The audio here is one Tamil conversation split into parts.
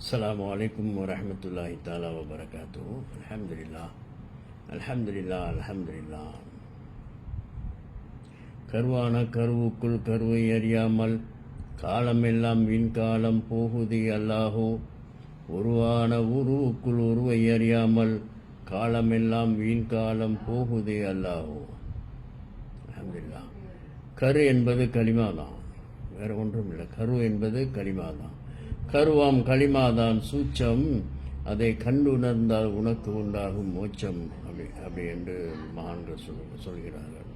السلام عليكم ورحمة الله تعالى وبركاته الحمد لله الحمد لله الحمد لله கருவான கருவுக்குள் கருவை அறியாமல் காலமெல்லாம் விண்காலம் போகுதி அல்லாஹோ உருவான உருவுக்குள் உருவை அறியாமல் காலமெல்லாம் வீண்காலம் போகுதே அல்லாஹோ அல்ஹம்துலில்லாஹ் கரு என்பது களிமா தான் வேற ஒன்றும் இல்லை கரு என்பது களிமா தான் கருவாம் களிமாதான் சூச்சம் அதை கண்டுணர்ந்தால் உனக்கு உண்டாகும் மோச்சம் அப்படி அப்படி என்று மகான்கள் சொல் சொல்கிறார்கள்.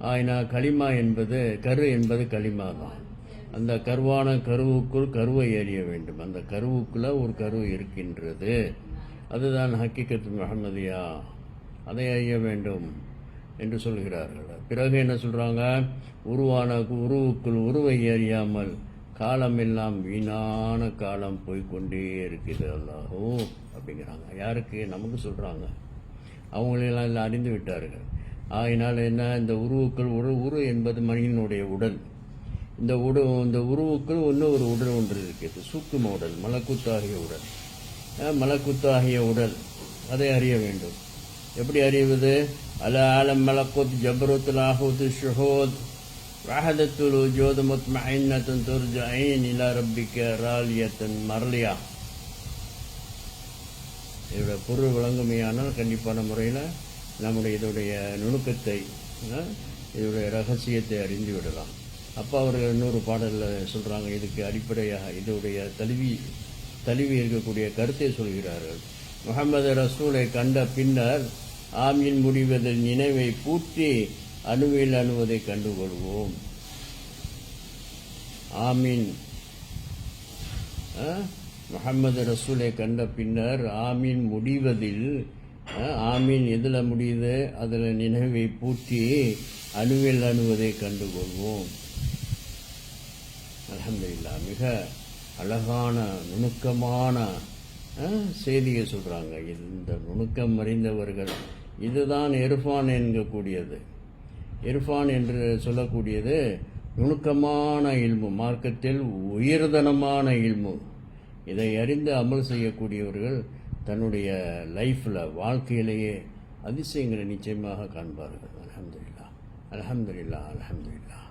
ஆயினா களிமா என்பது கரு என்பது களிமா தான் அந்த கருவான கருவுக்குள் கருவை எறிய வேண்டும். அந்த கருவுக்குள்ள ஒரு கரு இருக்கின்றது. அதுதான் ஹக்கீக்கத்து முகமதியா அதை அறிய வேண்டும் என்று சொல்கிறார்கள். பிறகு என்ன சொல்கிறாங்க உருவான உருவுக்குள் உருவை அறியாமல் காலமெல்லாம் வீணான காலம் போய்கொண்டே இருக்குது அல்லாஹோ அப்படிங்கிறாங்க. யாருக்கு? நமக்கு சொல்கிறாங்க அவங்களெல்லாம் இதில் அறிந்து விட்டார்கள். ஆகினால் என்ன? இந்த உருவுக்கள் உரு உரு என்பது மனிதனுடைய உடல். இந்த உட இந்த உருவுக்குள் இன்னும் ஒரு உடல் ஒன்று இருக்கிறது சூக்கும உடல் மலக்குத்தாகிய உடல். மலக்குத்தாகிய உடல். அதை அறிய வேண்டும். எப்படி அறிவது? அல ஆலம் மலக்குத் ஜபருத் லாஹூத் ஷஹோத். வஹதத்துல் ஜோது முத்மஇன்னத்துன் துர்ஜஐன் இலா ரப்பிக்க ராலியத்தன் மரலியா இதோட பொருள் விளங்குமையானால் கண்டிப்பான முறையில் நம்முடைய இதோடைய நுணுக்கத்தை இதோடைய ரகசியத்தை அறிந்து விடலாம். அப்போ அவர்கள் இன்னொரு பாடலில் சொல்கிறாங்க இதுக்கு அடிப்படையாக இதோடைய தழுவி தழுவி இருக்கக்கூடிய கருத்தை சொல்கிறார்கள். முகமது ரசூலை கண்ட பின்னர் ஆமீன் முடிவதில் நினைவை பூட்டி அணுவில் அணுவதை கண்டுகொள்வோம். ஆமீன். முகமது ரசூலை கண்ட பின்னர் ஆமீன் முடிவதில் ஆமீன் எதில் முடியுது? அதில் நினைவை பூட்டி அணுவில் அணுவதை கண்டுகொள்வோம். அலமதுல்லா மிக அழகான நுணுக்கமான செய்தியை சொல்கிறாங்க இந்த நுணுக்கம் அறிந்தவர்கள் இதுதான் இர்ஃபான் என்கக்கூடியது. இர்ஃபான் என்று சொல்லக்கூடியது நுணுக்கமான இல்மு மார்க்கத்தில் உயர்தனமான இல்மு. இதை அறிந்து அமல் செய்யக்கூடியவர்கள் தன்னுடைய லைஃப்பில் வாழ்க்கையிலேயே அதிசயங்களை நிச்சயமாக காண்பார்கள். அல்ஹம்துலில்லாஹ். அல்ஹம்துலில்லாஹ். அல்ஹம்துலில்லாஹ்.